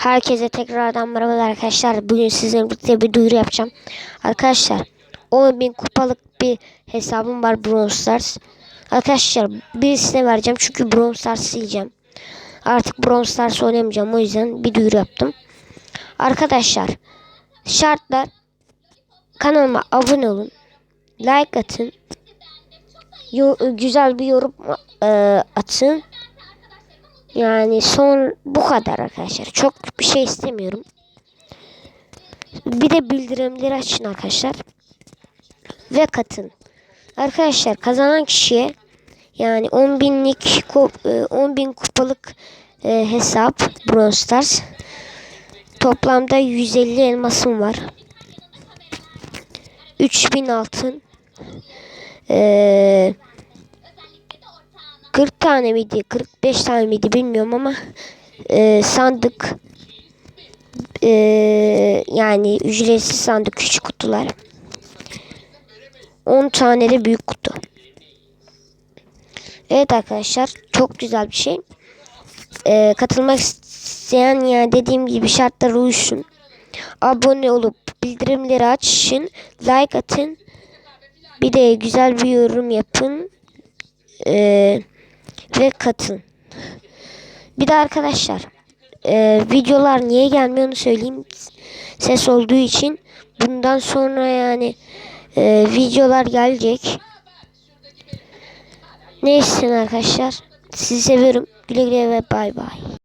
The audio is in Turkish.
Herkese tekrardan merhabalar arkadaşlar. Bugün sizinle birlikte bir duyuru yapacağım. Arkadaşlar 10.000 kupalık bir hesabım var Brawl Stars. Arkadaşlar birisine vereceğim çünkü Brawl Stars sileceğim. Artık Brawl Stars oynamayacağım o yüzden bir duyuru yaptım. Arkadaşlar şartlar kanalıma abone olun. Like atın. Yo- güzel bir yorum e, atın. Yani son bu kadar arkadaşlar. Çok bir şey istemiyorum. Bir de bildirimleri açın arkadaşlar. Ve katın. Arkadaşlar kazanan kişiye yani 10 binlik kup- e, 10 bin kupalık e, hesap Brawl Stars. Toplamda 150 elmasım var. 3000 altın. Eee 40 tane miydi 45 tane miydi bilmiyorum ama e, sandık e, yani ücretsiz sandık küçük kutular. 10 tane de büyük kutu. Evet arkadaşlar çok güzel bir şey. E, katılmak isteyen yani dediğim gibi şartlara uysun. Abone olup bildirimleri açın like atın. Bir de güzel bir yorum yapın. Eee ve katın. Bir de arkadaşlar e, videolar niye gelmiyor onu söyleyeyim. Ses olduğu için bundan sonra yani e, videolar gelecek. Neyse arkadaşlar sizi seviyorum. Güle güle ve bay bay.